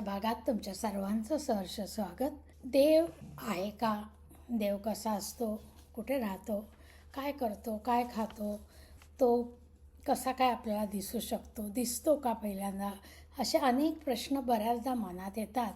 आजच्या भागात तुमच्या सर्वांचं सहर्ष स्वागत. देव आहे का? देव कसा असतो? कुठे राहतो? काय करतो? काय खातो? तो कसा काय आपल्याला दिसू शकतो? दिसतो का पहिल्यांदा? असे अनेक प्रश्न बऱ्याचदा मनात येतात.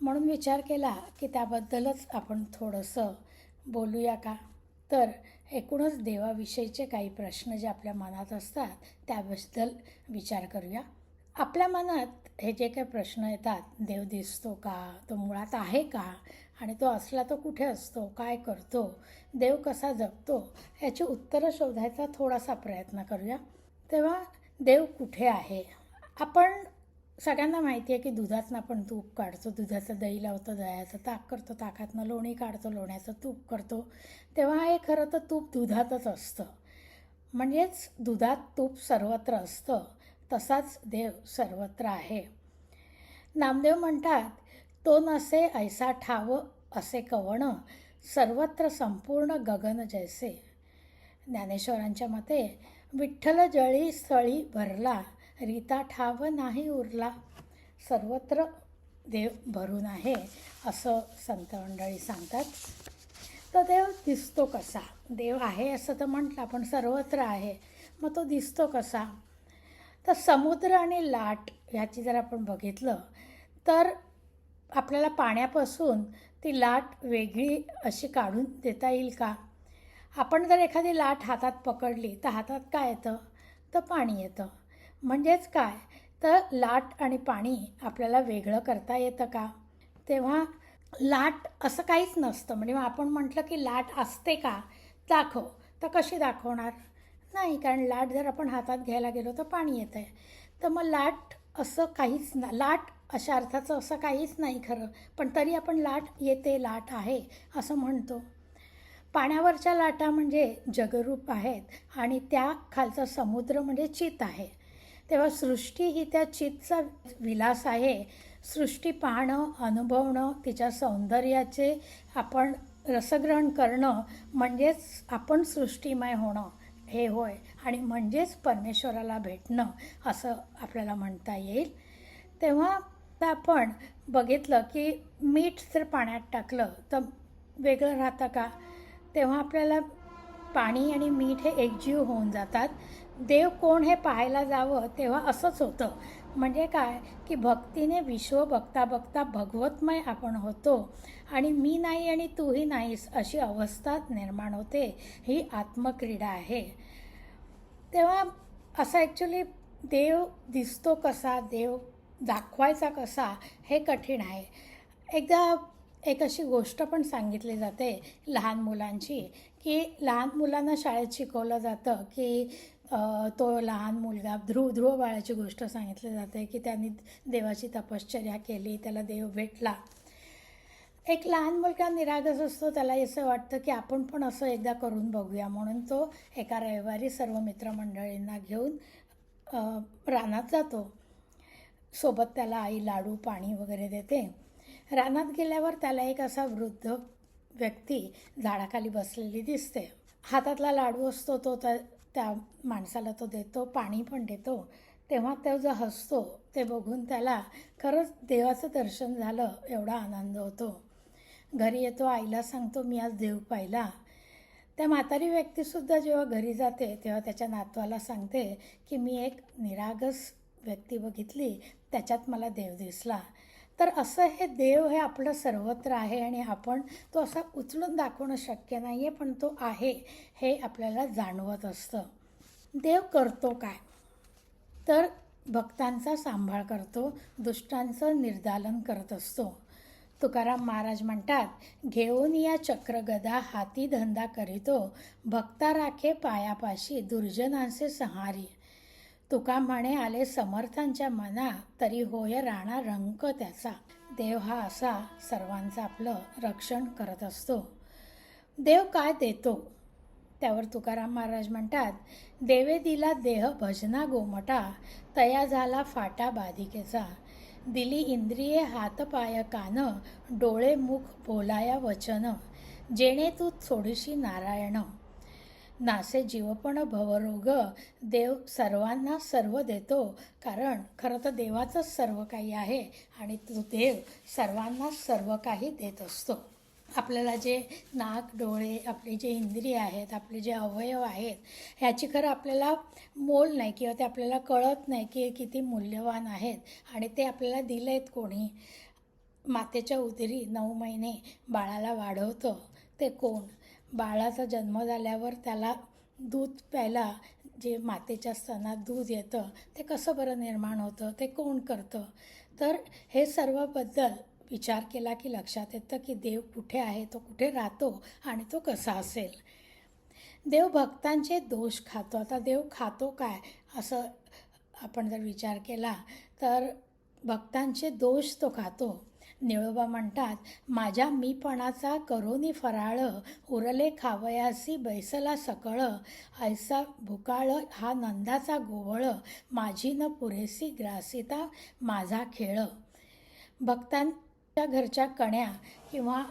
म्हणून विचार केला की त्याबद्दलच आपण थोडंसं बोलूया का? तर एकूणच देवाविषयीचे काही प्रश्न जे आपल्या मनात असतात त्याबद्दल विचार करूया. आपल्या मनात हे जे काही प्रश्न येतात देव दिसतो का तो मुळात आहे का आणि तो असला तो कुठे असतो काय करतो देव कसा जगतो याची उत्तरं शोधायचा थोडासा प्रयत्न करूया. तेव्हा देव कुठे आहे? आपण सगळ्यांना माहिती आहे की दुधातनं आपण तूप काढतो. दुधाचं दही लावतो दह्याचं ताक करतो ताकातनं लोणी काढतो लोण्याचं तूप करतो. तेव्हा हे खरं तर तूप दुधातच असतं. म्हणजेच दुधात तूप सर्वत्र असतं. तसाच देव सर्वत्र आहे. नामदेव म्हणतात तो नसे ऐसा ठाव असे कवण सर्वत्र संपूर्ण गगन जैसे. ज्ञानेश्वरांच्या मते विठ्ठल जळी स्थळी भरला रीता ठाव नाही उरला. सर्वत्र देव भरून आहे असं संत मंडळी सांगतात. तर देव दिसतो कसा? देव आहे असं तर म्हटलं पण सर्वत्र आहे. मग तो दिसतो कसा? तर समुद्र आणि लाट ह्याची जर आपण बघितलं तर आपल्याला पाण्यापासून ती लाट वेगळी अशी काढून देता येईल का? आपण जर एखादी लाट हातात पकडली तर हातात काय येतं? तर पाणी येतं. म्हणजेच काय? तर लाट आणि पाणी आपल्याला वेगळं करता येतं का? तेव्हा लाट असं काहीच नसतं. म्हणजे मग आपण म्हटलं की लाट असते का? दाखव. तर कशी दाखवणार? नाही कारण लाट जर आपण हातात घ्यायला गेलो तर पाणी येतं आहे तर मग लाट असं काहीच ना लाट अशा अर्थाचं असं काहीच नाही खरं. पण तरी आपण लाट येते लाट आहे असं म्हणतो. पाण्यावरच्या लाटा म्हणजे जगरूप आहेत आणि त्या खालचा समुद्र म्हणजे चित आहे. तेव्हा सृष्टी ही त्या चितचा विलास आहे. सृष्टी पाहणं अनुभवणं तिच्या सौंदर्याचे आपण रसग्रहण करणं म्हणजेच आपण सृष्टीमय होणं. हे होय. आणि म्हणजेच परमेश्वराला भेटणं असं आपल्याला म्हणता येईल. तेव्हा आपण बघितलं की मीठ जर पाण्यात टाकलं तर वेगळं राहतं का? तेव्हा आपल्याला पाणी आणि मीठ हे एकजीव होऊन जातात. देव कोण हे पाहायला जावं तेव्हा असंच होतं. म्हणजे काय? की भक्तीने विश्व बघता बघता भगवतमय आपण होतो आणि मी नाही आणि तूही नाहीस अशी अवस्था निर्माण होते. ही आत्मक्रीडा आहे. तेव्हा असं ॲक्च्युली देव दिसतो कसा? देव दाखवायचा कसा? हे कठीण आहे. एकदा एक अशी गोष्ट पण सांगितली जाते लहान मुलांची की लहान मुलांना शाळेत शिकवलं जातं की तो लहान मुलगा ध्रुव ध्रुव बाळाची गोष्ट सांगितली जाते की त्यांनी देवाची तपश्चर्या केली त्याला देव भेटला. एक लहान मुलगा निरागस असतो त्याला असं वाटतं की आपण पण असं एकदा करून बघूया म्हणून तो एका रविवारी सर्व मित्रमंडळींना घेऊन रानात जातो. सोबत त्याला आई लाडू पाणी वगैरे देते. रानात गेल्यावर त्याला एक असा वृद्ध व्यक्ती झाडाखाली बसलेली दिसते. हातातला लाडू असतो तो त्या त्या माणसाला तो देतो पाणी पण देतो. तेव्हा तो जो हसतो ते बघून त्याला खरंच देवाचं दर्शन झालं एवढा आनंद होतो. घरी येतो आईला सांगतो मी आज देव पाहिला. त्या म्हातारी व्यक्तीसुद्धा जेव्हा घरी जाते तेव्हा त्याच्या नातवाला सांगते की मी एक निरागस व्यक्ती बघितली त्याच्यात मला देव दिसला. तर असं हे देव हे आपलं सर्वत्र आहे आणि आपण तो असा उचलून दाखवणं शक्य नाही आहे पण तो आहे हे आपल्याला जाणवत असतं. देव करतो काय? तर भक्तांचा सांभाळ करतो दुष्टांचं निर्दालन करत असतो. तुकाराम महाराज म्हणतात घेऊन या चक्रगदा हाती धंदा करीतो भक्ता राखे पायापाशी दुर्जनांचे संहारी. तुका म्हणे आले समर्थांच्या मना तरी होय राणा रंक त्याचा. देव हा असा सर्वांचं आपलं रक्षण करत असतो. देव काय देतो? त्यावर तुकाराम महाराज म्हणतात देवे दिला देह भजना गोमटा तया झाला फाटा बाधिकेचा. दिली इंद्रिये हातपाय कान डोळे मुख बोलाया वचन. जेणे तू थोडीशी नारायण. नासे जीवपण भवरोग. देव सर्वांना सर्व देतो. कारण खरं तर देवाचंच सर्व काही आहे आणि तो देव सर्वांना सर्व काही देत असतो. आपल्याला जे नाक डोळे आपले जे इंद्रिय आहेत आपले जे अवयव आहेत ह्याची खरं आपल्याला मोल नाही किंवा ते आपल्याला कळत नाही की किती मूल्यवान आहेत आणि ते आपल्याला दिले आहेत कोणी. मातेच्या उदरी नऊ महिने बाळाला वाढवतं. ते कोण? बाळाचा जन्म झाल्यावर त्याला दूध प्यायला जे मातेच्या स्तनात दूध येतं ते कसं बरं निर्माण होतं ते कोण करतं? तर हे सर्वबद्दल विचार केला की लक्षात येतं की देव कुठे आहे तो कुठे राहतो आणि तो कसा असेल. देव भक्तांचे दोष खातो. आता देव खातो काय? असं आपण जर विचार केला तर भक्तांचे दोष तो खातो. निळोबा म्हणतात माझ्या मीपणाचा करोनी फराळ उरले खावयासी बैसला सकळ ऐसा भुकाळ हा नंदाचा गोवळ माझी न पुरेसी ग्रासिता माझा खेळ. भक्तांच्या घरच्या कण्या किंवा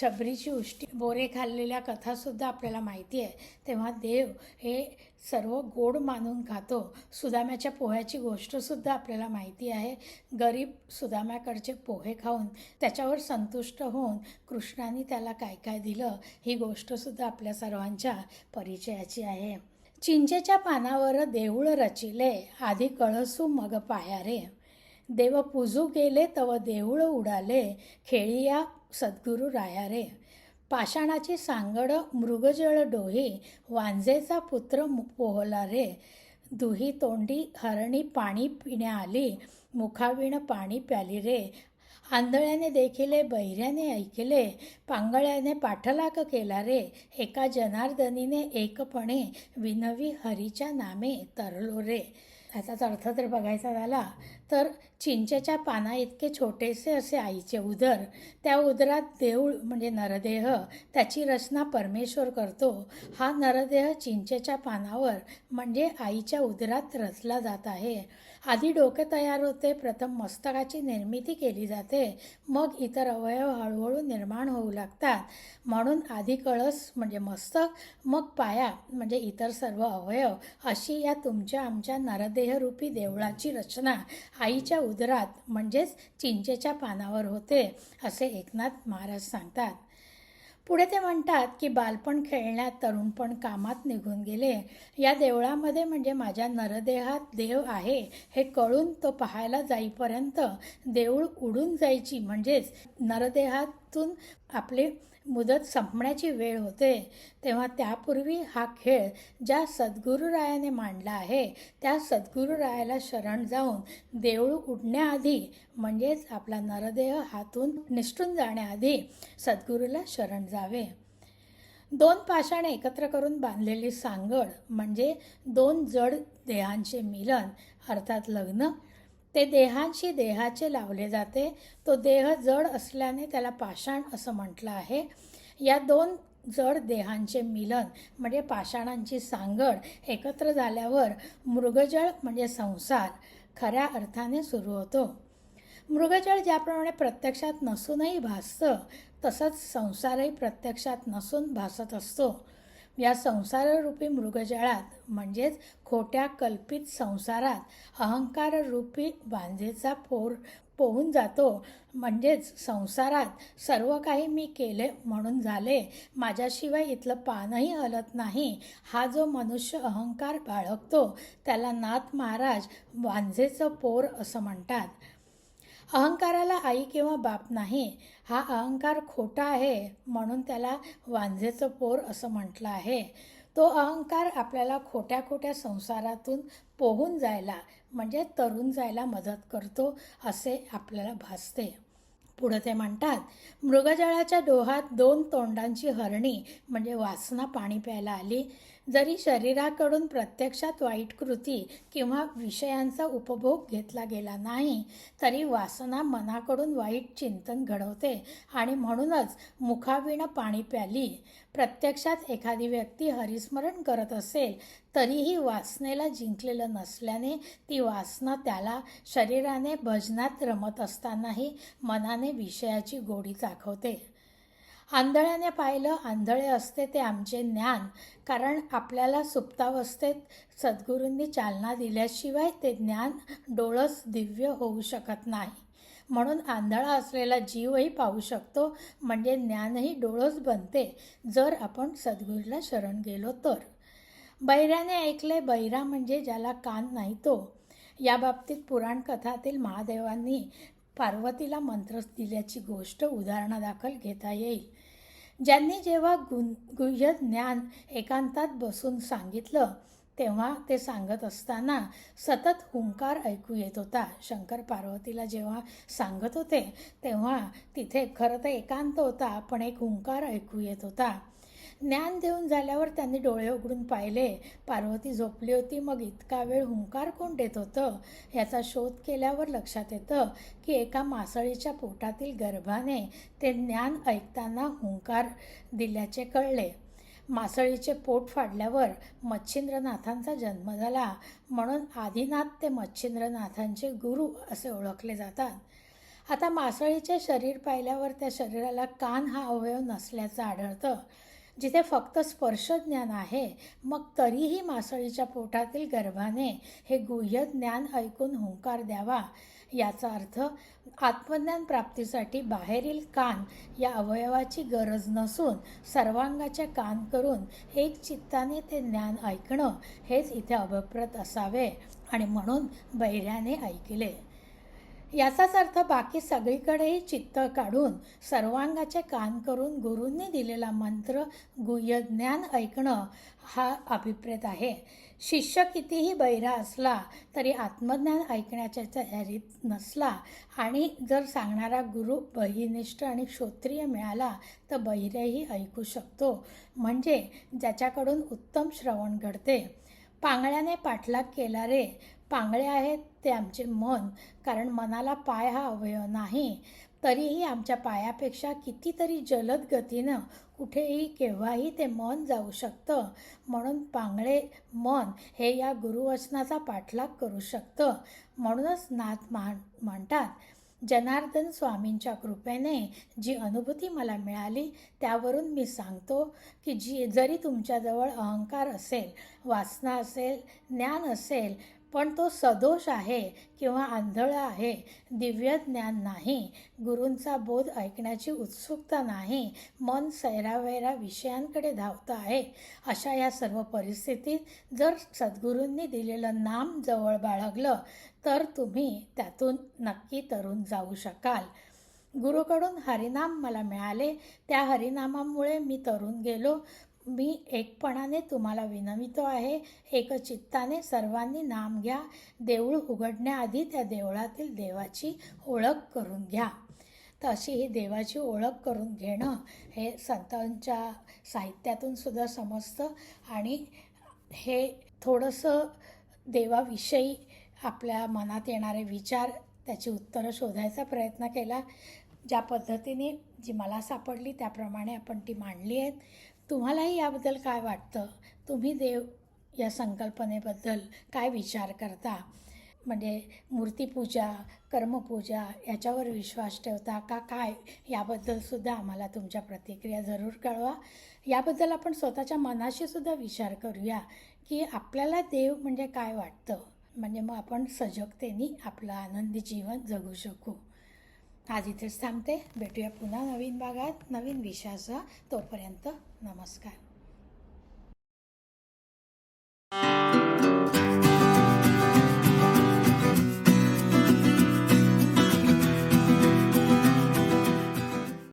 छबरीची उष्टी बोरे खाल्लेल्या कथासुद्धा आपल्याला माहिती आहे. तेव्हा देव हे सर्व गोड मानून खातो. सुदाम्याच्या पोह्याची गोष्टसुद्धा आपल्याला माहिती आहे. गरीब सुदाम्याकडचे पोहे खाऊन त्याच्यावर संतुष्ट होऊन कृष्णाने त्याला काय काय दिलं ही गोष्टसुद्धा आपल्या सर्वांच्या परिचयाची आहे. चिंचेच्या पानावर देऊळ रचिले आधी कळसू मग पाया रे देव पूजू गेले तव देऊळ उडाले खेळिया सद्गुरू राया रे पाषाणाची सांगड मृगजळ डोही वांजेचा पुत्र मु- पोहला रे. दुही तोंडी हरणी पाणी पिण्या आली मुखाविण पाणी प्याली रे. आंधळ्याने देखिले बहिऱ्याने ऐकले पांगळ्याने पाठलाग केला रे. एका जनार्दनीने एकपणे विनवी हरीच्या नामे तरलो रे. त्याचाच अर्थ जर बघायचा झाला तर चिंचेच्या पाना इतके छोटेसे असे आईचे उदर त्या उदरात देऊळ म्हणजे नरदेह त्याची रचना परमेश्वर करतो. हा नरदेह चिंचेच्या पानावर म्हणजे आईच्या उदरात रचला जात आहे. आधी डोके तयार होते प्रथम मस्तकाची निर्मिती केली जाते मग इतर अवयव हळूहळू निर्माण होऊ लागतात. म्हणून आधी कळस म्हणजे मस्तक मग पाया म्हणजे इतर सर्व अवयव अशी या तुमच्या आमच्या नरदेहरूपी देवळाची रचना आईच्या उदरात म्हणजेच चिंचेच्या पानावर होते असे एकनाथ महाराज सांगतात. पुढे ते म्हणतात की बालपण खेळण्यात तरुणपण कामात निघून गेले. या देवळामध्ये म्हणजे माझ्या नरदेहात देव आहे हे कळून तो पाहायला जाईपर्यंत देऊळ उडून जायची. म्हणजेच नरदेहात नरदेहातून आपली मुदत संपण्याची वेळ होते. तेव्हा त्यापूर्वी हा खेळ ज्या सद्गुरुरायाने मांडला आहे त्या सद्गुरुरायाला शरण जाऊन देऊळ उडण्याआधी म्हणजेच आपला नरदेह हातून निष्ठून जाण्याआधी सद्गुरूला शरण जावे. दोन पाषाणे एकत्र करून बांधलेली सांगड म्हणजे दोन जड देहांचे मिलन अर्थात लग्न ते देहांशी देहाचे लावले जाते. तो देह जड असल्याने त्याला पाषाण असं म्हटलं आहे. या दोन जड देहांचे मिलन म्हणजे पाषाणांची सांगड एकत्र झाल्यावर मृगजळ म्हणजे संसार खऱ्या अर्थाने सुरू होतो. मृगजळ ज्याप्रमाणे प्रत्यक्षात नसूनही भासतं तसंच संसारही प्रत्यक्षात नसून भासत असतो. या संसाररूपी मृगजळात म्हणजेच खोट्या कल्पित संसारात अहंकाररूपी वांजेचा पोर पोहून जातो. म्हणजेच संसारात सर्व काही मी केले म्हणून झाले. माझ्याशिवाय इथलं पानही हलत नाही. हा जो मनुष्य अहंकार बाळगतो त्याला नाथ महाराज वांजेचं पोर असं म्हणतात. अहंकाराला आई किंवा बाप नाही हा अहंकार खोटा आहे म्हणून त्याला वांझेचं पोर असं म्हटलं आहे. तो अहंकार आपल्याला खोट्या खोट्या संसारातून पोहून जायला म्हणजे तरुण जायला मदत करतो असे आपल्याला भासते. पुढं ते म्हणतात मृगजळाच्या डोहात दोन तोंडांची हरणी म्हणजे वासना पाणी प्यायला आली. जरी शरीराकडून प्रत्यक्षात वाईट कृती किंवा विषयांचा उपभोग घेतला गेला नाही तरी वासना मनाकडून वाईट चिंतन घडवते आणि म्हणूनच मुखाविणं पाणी प्याली. प्रत्यक्षात एखादी व्यक्ती हरिस्मरण करत असेल तरीही वासनेला जिंकलेलं नसल्याने ती वासना त्याला शरीराने भजनात रमत असतानाही मनाने विषयाची गोडी दाखवते आंधळ्याने पाहिलं आंधळे असते ते आमचे ज्ञान. कारण आपल्याला सुप्तावस्थेत सद्गुरूंनी चालना दिल्याशिवाय ते ज्ञान डोळस दिव्य होऊ शकत नाही. म्हणून आंधळा असलेला जीवही पाहू शकतो म्हणजे ज्ञानही डोळस बनते जर आपण सद्गुरूला शरण गेलो तर. बैराने ऐकले बैरा म्हणजे ज्याला कान नाही तो. या बाबतीत पुराण कथातील महादेवांनी पार्वतीला मंत्र दिल्याची गोष्ट उदाहरणादाखल घेता येईल. ज्यांनी जेव्हा गुण गुह्य ज्ञान एकांतात बसून सांगितलं तेव्हा ते सांगत असताना सतत हुंकार ऐकू येत होता. शंकर पार्वतीला जेव्हा सांगत होते तेव्हा तिथे खरं तर एकांत होता पण एक हुंकार ऐकू येत होता. ज्ञान देऊन झाल्यावर त्यांनी डोळे उघडून पाहिले. पार्वती झोपली होती. मग इतका वेळ हुंकार कोण देत होतं? याचा शोध केल्यावर लक्षात येतं की एका मासळीच्या पोटातील गर्भाने ते ज्ञान ऐकताना हुंकार दिल्याचे कळले. मासळीचे पोट फाडल्यावर मच्छिंद्रनाथांचा जन्म झाला. म्हणून आदिनाथ ते मच्छिंद्रनाथांचे गुरु असे ओळखले जातात. आता मासळीचे शरीर पाहिल्यावर त्या शरीराला कान हा अवयव नसल्याचं आढळतं. जिथे फक्त स्पर्श ज्ञान आहे मग तरीही मासळीच्या पोटातील गर्भाने हे गुह्य ज्ञान ऐकून हुंकार द्यावा. याचा अर्थ आत्मज्ञान प्राप्तीसाठी बाहेरील कान या अवयवाची गरज नसून सर्वांगाचे कान करून एक चित्ताने ते ज्ञान ऐकणं हेच इथे अभिप्रत असावे आणि म्हणून बैऱ्याने ऐकले. याचाच अर्थ बाकी सगळीकडेही चित्त काढून सर्वांगाचे कान करून गुरूंनी दिलेला मंत्र गुह्य ज्ञान ऐकणं हा अभिप्रेत आहे. शिष्य कितीही बैरा असला तरी आत्मज्ञान ऐकण्याच्या तयारीत नसला आणि जर सांगणारा गुरु बहिनिष्ठ आणि श्रोत्रिय मिळाला तर बहिरेही ऐकू शकतो. म्हणजे ज्याच्याकडून उत्तम श्रवण घडते. पांगळ्याने पाठलाग केला रे पांगळे आहेत ते आमचे मन कारण मनाला पाय हा अवयव नाही. तरीही आमच्या पायापेक्षा कितीतरी जलद गतीनं कुठेही केव्हाही ते मन जाऊ शकतं. म्हणून पांगळे मन हे या गुरुवचनाचा पाठलाग करू शकतं. म्हणूनच नाथ मान म्हणतात जनार्दन स्वामींच्या कृपेने जी अनुभूती मला मिळाली त्यावरून मी सांगतो की जी जरी तुमच्याजवळ अहंकार असेल वासना असेल ज्ञान असेल पण तो सदोष आहे किंवा आंधळा आहे दिव्य ज्ञान नाही गुरूंचा बोध ऐकण्याची उत्सुकता नाही मन सैरावैरा विषयांकडे धावतं आहे. अशा या सर्व परिस्थितीत जर सद्गुरूंनी दिलेलं नाम जवळ बाळगलं तर तुम्ही त्यातून नक्की तरून जाऊ शकाल. गुरुकडून हरिनाम मला मिळाले. त्या हरिनामामुळे मी तरुण गेलो. मी एकपणाने तुम्हाला विनवितो आहे. एकचित्ताने सर्वांनी नाम घ्या. देऊळ उघडण्याआधी त्या देवळातील देवाची ओळख करून घ्या. तशी ही देवाची ओळख करून घेणं हे संतांच्या साहित्यातून सुद्धा समजतं आणि हे थोडंसं देवाविषयी आपल्या मनात येणारे विचार त्याची उत्तरं शोधायचा प्रयत्न केला. ज्या पद्धतीने जी मला सापडली त्याप्रमाणे आपण ती मांडली आहेत. तुम्हालाही याबद्दल काय वाटतं? तुम्ही देव या संकल्पनेबद्दल काय विचार करता? म्हणजे मूर्तीपूजा कर्मपूजा याच्यावर विश्वास ठेवता का काय? याबद्दलसुद्धा आम्हाला तुमच्या प्रतिक्रिया जरूर कळवा. याबद्दल आपण स्वतःच्या मनाशी सुद्धा विचार करूया की आपल्याला देव म्हणजे काय वाटतं? म्हणजे मग आपण सजगतेने आपलं आनंदी जीवन जगू शकू. आज इथेच थांबते. भेटूया पुन्हा नवीन भागात. नवीन विषयासह तोपर्यंत नमस्कार.